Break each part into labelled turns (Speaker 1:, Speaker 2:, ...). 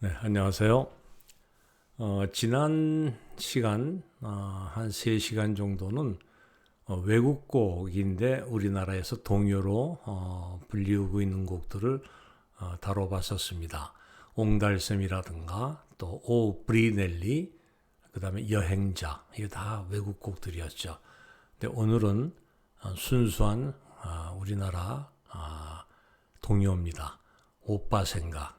Speaker 1: 네, 안녕하세요. 어, 지난 시간, 어, 한 3시간 정도는 어, 외국 곡인데 우리나라에서 동요로 어, 불리우고 있는 곡들을 어, 다뤄봤었습니다. 옹달샘이라든가 또 오 브리넬리, 그 다음에 여행자, 이게 다 외국 곡들이었죠. 근데 오늘은 어, 순수한 어, 우리나라 어, 동요입니다. 오빠 생각.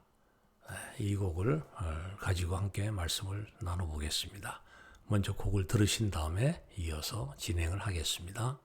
Speaker 1: 이 곡을 어, 가지고 함께 말씀을 나눠보겠습니다. 먼저 곡을 들으신 다음에 이어서 진행을 하겠습니다.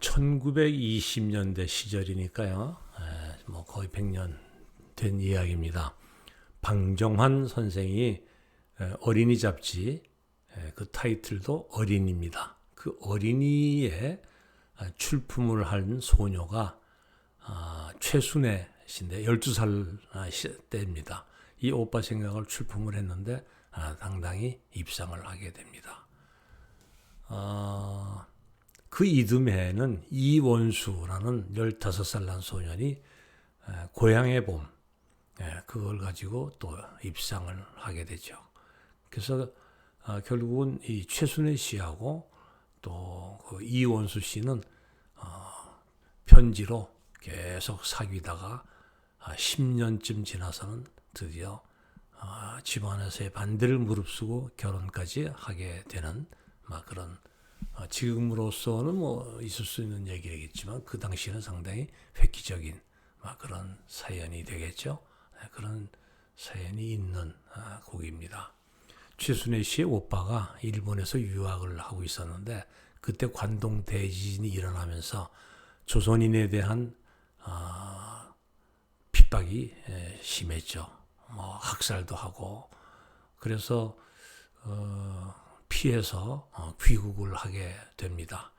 Speaker 1: 1920년대 시절이니까요. 에, 뭐 거의 100년 된 이야기입니다. 방정환 선생이 에, 어린이 잡지 에, 그 타이틀도 어린이입니다. 그 어린이의 아, 출품을 한 소녀가 아, 최순애 씨인데 12살 아, 시- 때입니다. 이 오빠 생각을 출품을 했는데 아, 당당히 입상을 하게 됩니다. 아, 그 이듬해에는 이원수라는 15살 난 소년이 에, 고향의 봄 에, 그걸 가지고 또 입상을 하게 되죠. 그래서 아, 결국은 이 최순애 씨하고 또 그 이원수 씨는 어, 편지로 계속 사귀다가 아, 10년쯤 지나서는 드디어 아, 집안에서의 반대를 무릅쓰고 결혼까지 하게 되는 막 그런 어, 지금으로서는 뭐 있을 수 있는 얘기겠지만 그 당시에는 상당히 획기적인 막 그런 사연이 되겠죠. 네, 그런 사연이 있는 아, 곡입니다. 최순애 씨의 오빠가 일본에서 유학을 하고 있었는데 그때 관동 대지진이 일어나면서 조선인에 대한 아, 핍박이 에, 심했죠. 뭐 학살도 하고 그래서 어, 피해서 어, 귀국을 하게 됩니다.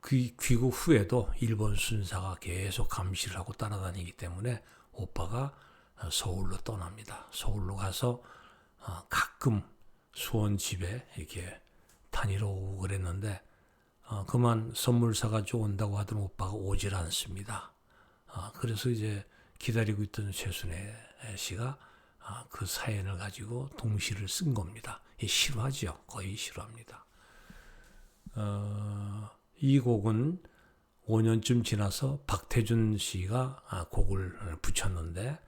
Speaker 1: 그 귀국 후에도 일본 순사가 계속 감시를 하고 따라다니기 때문에 오빠가 어, 서울로 떠납니다. 서울로 가서 어, 가끔 수원 집에 이렇게 다니러 오고 그랬는데 어, 그만 선물 사가지고 온다고 하던 오빠가 오질 않습니다. 어, 그래서 이제 기다리고 있던 최순애 씨가 아, 그 사연을 가지고 동시를 쓴 겁니다. 이 실화죠. 거의 실화입니다. 어, 이 곡은 5년쯤 지나서 박태준 씨가 아, 곡을 붙였는데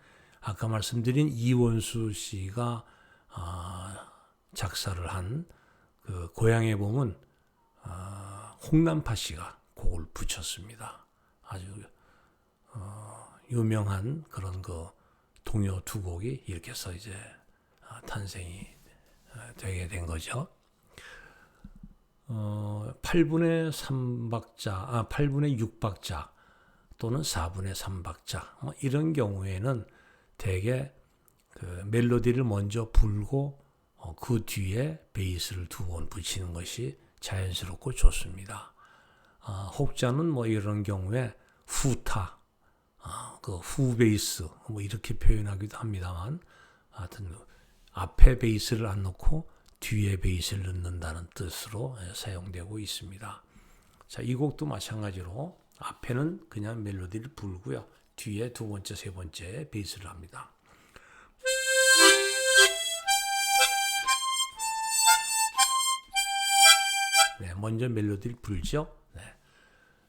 Speaker 1: 아까 말씀드린 이원수 씨가 아, 작사를 한그 봄은 아, 홍남파 씨가 곡을 붙였습니다. 아주 어, 유명한 그런 그 동요 두 곡이 이렇게 해서 이제 아, 탄생이 아, 되게 된 거죠. 어, 8분의 3박자, 아, 8분의 6박자 또는 4분의 3박자 뭐 이런 경우에는 대개 그 멜로디를 먼저 불고 어, 그 뒤에 베이스를 두 번 붙이는 것이 자연스럽고 좋습니다. 아, 혹자는 뭐 이런 경우에 후타, 아, 그 후베이스 뭐 이렇게 표현하기도 합니다만 하여튼 앞에 베이스를 안 넣고 뒤에 베이스를 넣는다는 뜻으로 예, 사용되고 있습니다. 자, 이 곡도 마찬가지로 앞에는 그냥 멜로디를 불고요. 뒤에 두 번째, 세 번째 베이스를 합니다. 네, 먼저 멜로디를 불죠. 네.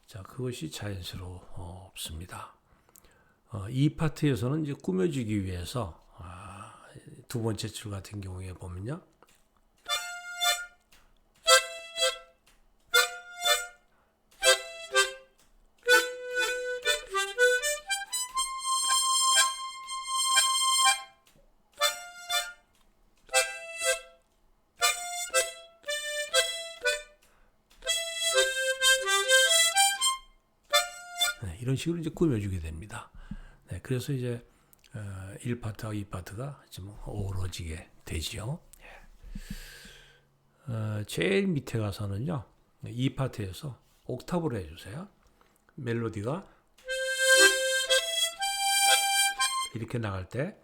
Speaker 1: 자, 그것이 자연스럽습니다. 어, 이 파트에서는 이제 꾸며주기 위해서 아, 두 번째 줄 같은 경우에 보면요. 네, 이런 식으로 이제 꾸며주게 됩니다. 네, 그래서 이제 어, 1파트와 2파트가 좀 어우러지게 되지요. 예. 어, 제일 밑에 가서는요, 2파트에서 옥타브로 해주세요. 멜로디가 이렇게 나갈 때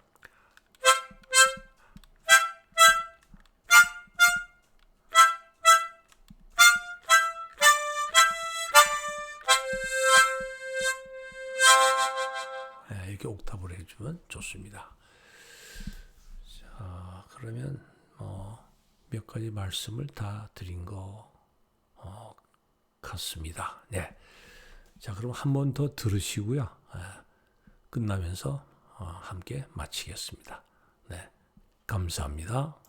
Speaker 1: 이렇게 옥타브를 해주면 좋습니다. 자, 그러면 뭐몇 가지 말씀을 다 드린 것 어, 같습니다. 네. 자, 그럼 한 번 더 들으시고요. 예, 끝나면서 어, 함께 마치겠습니다. 네. 감사합니다.